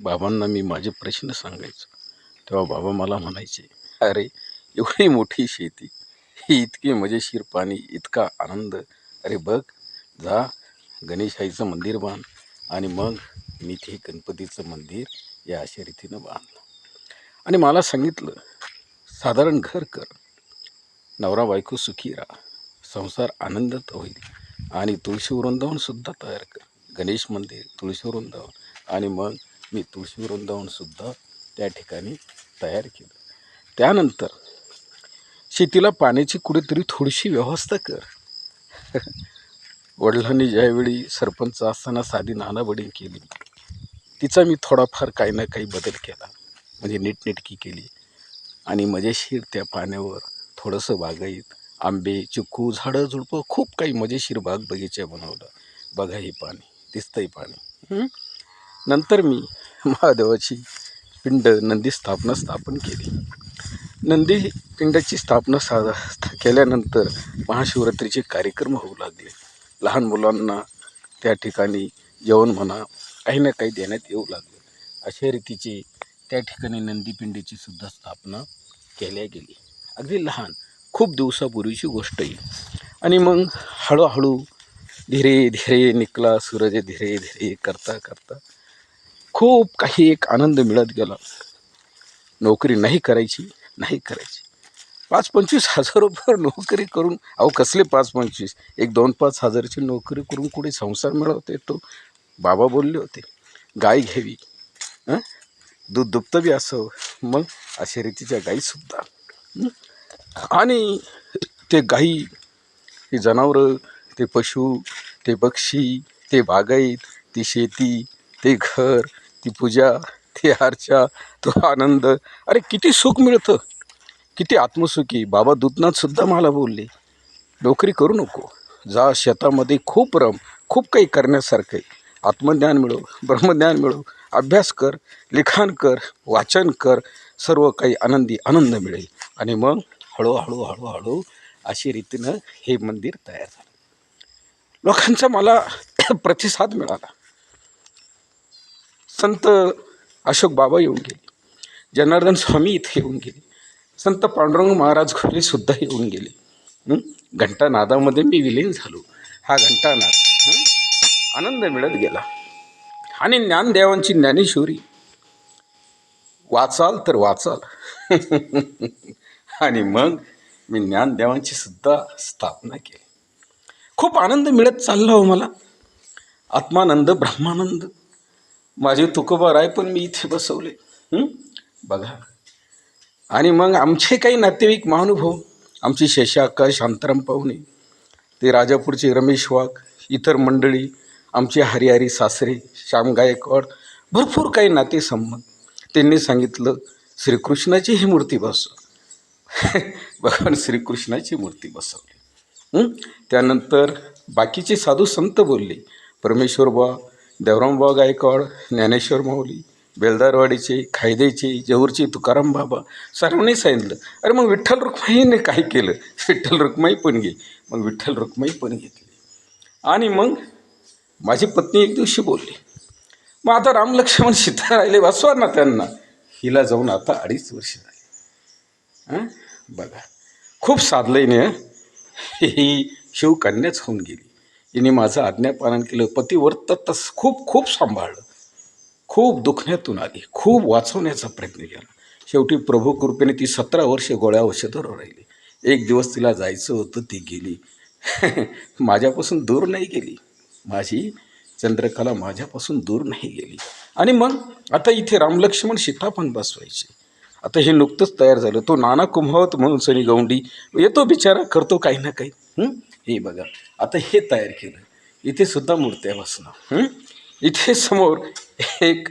बाबांना मी माझे प्रश्न सांगायचो. तेव्हा बाबा मला म्हणायचे अरे एवढी मोठी शेती ही इतकी मजेशीर पाणी इतका आनंद. अरे बघ जा गणेशाईचं मंदिर बांध आणि मग मी ते गणपतीचं मंदिर या अशा रीतीनं बांधलं आणि मला सांगितलं साधारण घर कर. नवरा बायको सुखी राहा. संसार आनंदात होईल आणि तुळशी वृंदावनसुद्धा तयार कर. गणेश मंदिर तुळशी वृंदावन आणि मग मी तुळशी वृंदावनसुद्धा त्या ठिकाणी तयार केलं. त्यानंतर शेतीला पाण्याची कुठेतरी थोडीशी व्यवस्था कर. वडिलांनी ज्यावेळी सरपंच असताना साधी नानाबडी केली तिचा मी थोडाफार काही ना काही बदल केला. म्हणजे नीटनेटकी केली. आणि मजेशीर त्या पाण्यावर थोडंसं बागायत आंबे चिक्कू झाडं झुडपं खूप काही मजेशीर बाग बगीचा बनवला. बघा हे पाणी दिसतंही पाणी. नंतर मी महादेवाची पिंड नंदी स्थापना स्थापन केली. नंदी पिंडाची स्थापना साधा केल्यानंतर महाशिवरात्रीचे कार्यक्रम होऊ लागले. लहान मुलांना त्या ठिकाणी जेवण म्हणा काही ना काही देण्यात येऊ लागले. अशा रीतीची त्या ठिकाणी नंदीपिंडीची सुद्धा स्थापना केल्या गेली. अगदी लहान खूप दिवसापूर्वीची गोष्ट आहे आणि मग हळूहळू धीरे धीरे निकला सूरज धीरे धीरे करता करता खूप काही एक आनंद मिळत गेला. नोकरी नाही करायची नाही करायची. पाच पंचवीस हजार रुपये नोकरी करून अहो कसले पाच पंचवीस? एक दोन पाच हजारची नोकरी करून कुठे संसार मिळवते तो बाबा बोलले होते गाय घ्यावी. दूध दुभतं बी असं. मग अशा रीतीच्या गाईसुद्धा आणि ते गाई ते जनावरं ते पशु ते पक्षी ते बागायत ती शेती ते घर ती पूजा ती अर्चा तो आनंद. अरे किती सुख मिळतं. किती आत्मसुखी. बाबा दूतनाथसुद्धा मला बोलले नोकरी करू नको. जा शेतामध्ये खूप रम खूप काही करण्यासारखं आहे. आत्मज्ञान मिळव ब्रह्मज्ञान मिळव अभ्यास कर लिखाण कर वाचन कर. सर्व काही आनंदी आनंद मिळेल. आणि मग हळूहळू हळूहळू अशी रीतीनं हे मंदिर तयार झालं. लोकांचा मला प्रतिसाद मिळाला. संत अशोक बाबा येऊन गेले. जनार्दन स्वामी इथे येऊन गेले. संत पांडुरंग महाराज घोले सुद्धा येऊन गेले. घंटानादामध्ये मी विलीन झालो. हा घंटानाद आनंद मिळत गेला. आणि ज्ञानदेवांची ज्ञानेश्वरी. वाचाल तर वाचाल. आणि मग मी ज्ञानदेवांची सुद्धा स्थापना केली. खूप आनंद मिळत चालला हो मला. आत्मानंद ब्रह्मानंद. माझे तुकोबार आहे पण मी इथे बसवले. बघा. आणि मग आमचे काही नातेवाईक महानुभव आमची शशाक्का शांताराम पाहुणे ते राजापूरचे रमेश वाघ इतर मंडळी आमचे हरिहरी सासरे श्याम गायकवाड भरपूर काही नातेसंबंध. त्यांनी सांगितलं श्रीकृष्णाची ही मूर्ती बसव. भगवान श्रीकृष्णाची मूर्ती बसवली. त्यानंतर बाकीचे साधू संत बोलले परमेश्वर बा देवरामबा गायकवाड ज्ञानेश्वर माऊली बेलदारवाडीचे खायदेचे जहूरचे तुकाराम बाबा सर्वांनी सांगितलं. अरे मग विठ्ठल रुक्माईने काय केलं? विठ्ठल रुक्माई पण घे. मग विठ्ठल रुक्माई पण घेतली. आणि मग माझी पत्नी एक दिवशी बोलली मग आता राम लक्ष्मण सीता राहिले वाचवा ना त्यांना. हिला जाऊन आता अडीच वर्ष झाली. बघा खूप साधलंय ही शिवकन्याच होऊन गेली. हिने माझं आज्ञापालन केलं. पतिव्रत तस खूप खूप सांभाळलं. खूप दुखण्यातून आली. खूप वाचवण्याचा प्रयत्न केला. शेवटी प्रभू कृपेने ती सतरा वर्षे गोळ्या औषधावर राहिली. एक दिवस तिला जायचं होतं ती गेली. माझ्यापासून दूर नाही गेली. माझी चंद्रकला माझ्यापासून दूर नाही गेली. आणि मग आता इथे रामलक्ष्मण सीता पण बसवायचे. आता हे नुकतंच तयार झालं. तो नाना कुंभावत म्हणून सनी गौंडी येतो बिचारा करतो काही ना काही. हे बघा आता हे तयार केलं. इथे सुद्धा मूर्त्या बसणं इथे समोर एक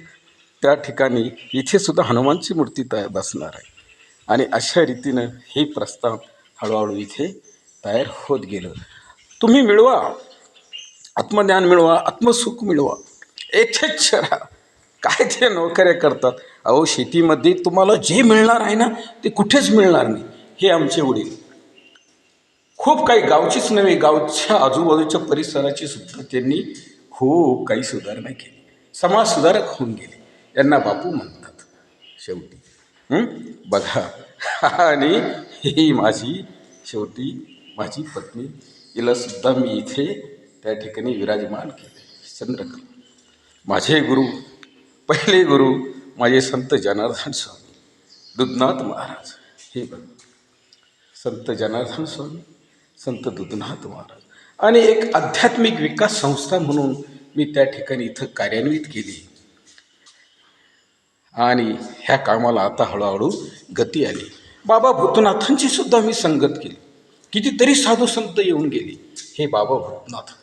त्या ठिकाणी इथे सुद्धा हनुमानची मूर्ती तयार बसणार आहे. आणि अशा रीतीनं हे प्रस्ताव हळूहळू इथे तयार होत गेलं. तुम्ही मिळवा. आत्मज्ञान मिळवा आत्मसुख मिळवा. येथेच राहा काय ते नोकऱ्या करतात? अहो शेतीमध्ये तुम्हाला जे मिळणार आहे ना ते कुठेच मिळणार नाही. हे आमचे वडील. खूप काही गावचीच नव्हे गावच्या आजूबाजूच्या परिसराची सुद्धा त्यांनी खूप काही सुधारणा केली. समाज सुधारक होऊन गेले. यांना बापू म्हणतात शेवटी. बघा. आणि ही माझी शेवटी माझी पत्नी. हिला सुद्धा मी इथे त्या ठिकाणी विराजमान केले. चंद्रकला. माझे गुरु पहिले गुरु माझे संत जनार्दन स्वामी. दुधनाथ महाराज. हे बघ. संत जनार्दन स्वामी. संत दुधनाथ महाराज. आणि एक आध्यात्मिक विकास संस्था म्हणून मी त्या ठिकाणी इथं कार्यान्वित केली. आणि ह्या कामाला आता हळूहळू गती आली. बाबा भूतनाथांची सुद्धा मी संगत केली. कितीतरी साधू संत येऊन गेली. हे बाबा भूतनाथ.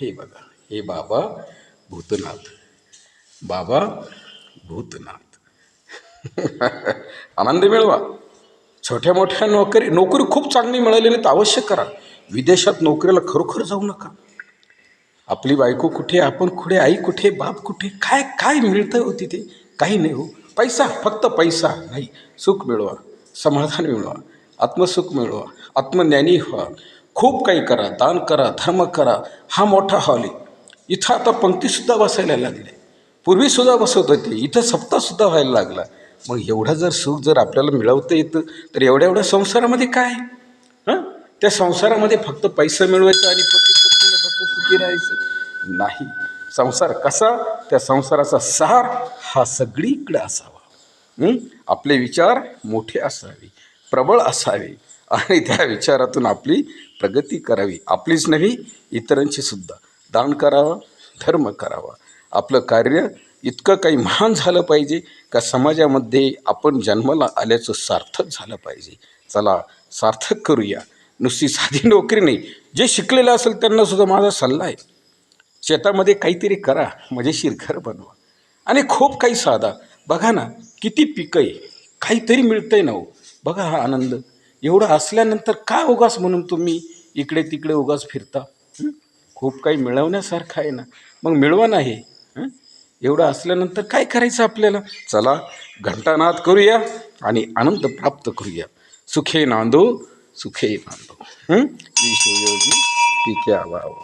हे? बघा. हे बाबा भूतनाथ. बाबा भूतनाथ. आनंद मिळवा. छोट्या मोठ्या नोकरी नोकरी खूप चांगली मिळाली नाही तर अवश्य करा. विदेशात नोकरीला खरोखर जाऊ नका. आपली बायको कुठे आपण कुठे आई कुठे बाप कुठे काय काय मिळतं हो तिथे? काही नाही हो. पैसा फक्त पैसा नाही. सुख मिळवा समाधान मिळवा आत्मसुख मिळवा आत्मज्ञानी व्हा. खूप काही करा दान करा धर्म करा. हा मोठा हॉल आहे. इथं आता पंक्तीसुद्धा बसायला लागली. पूर्वीसुद्धा बसवत होती. इथं सप्ताहसुद्धा व्हायला लागला. मग एवढं जर सुख जर आपल्याला मिळवता येतं तर एवढ्या एवढ्या संसारामध्ये काय? हां? त्या संसारामध्ये फक्त पैसा मिळवायचा आणि पती पत्नीने फक्त सुखी राहायचं? नाही. संसार कसा? त्या संसाराचा सार हा सगळीकडे असावा. आपले विचार मोठे असावे प्रबळ असावे आणि त्या विचारातून आपली प्रगती करावी. आपलीच नव्हे इतरांची सुद्धा. दान करावा धर्म करावा. आपलं कार्य इतकं काही महान झालं पाहिजे का समाजामध्ये आपण जन्माला आल्याचं सार्थक झालं पाहिजे. चला सार्थक करूया. नुसती साधी नोकरी नाही. जे शिकलेलं असेल त्यांना सुद्धा माझा सल्ला आहे. शेतामध्ये काहीतरी करा. मजेशीर घर बनवा. आणि खूप काही साधा. बघा ना किती पिकं आहे. काहीतरी मिळतं आहे ना हो. बघा हा आनंद. एवढं असल्यानंतर काय उगास म्हणून तुम्ही इकडे तिकडे उगास फिरता? खूप काही मिळवण्यासारखं आहे ना. मग मिळवा नाही एवढं असल्यानंतर काय करायचं आपल्याला? चला घंटानाद करूया आणि आनंद प्राप्त करूया. सुखे नांदो सुखे नांदो. हं? विश्वयोगी पिक्या वाव.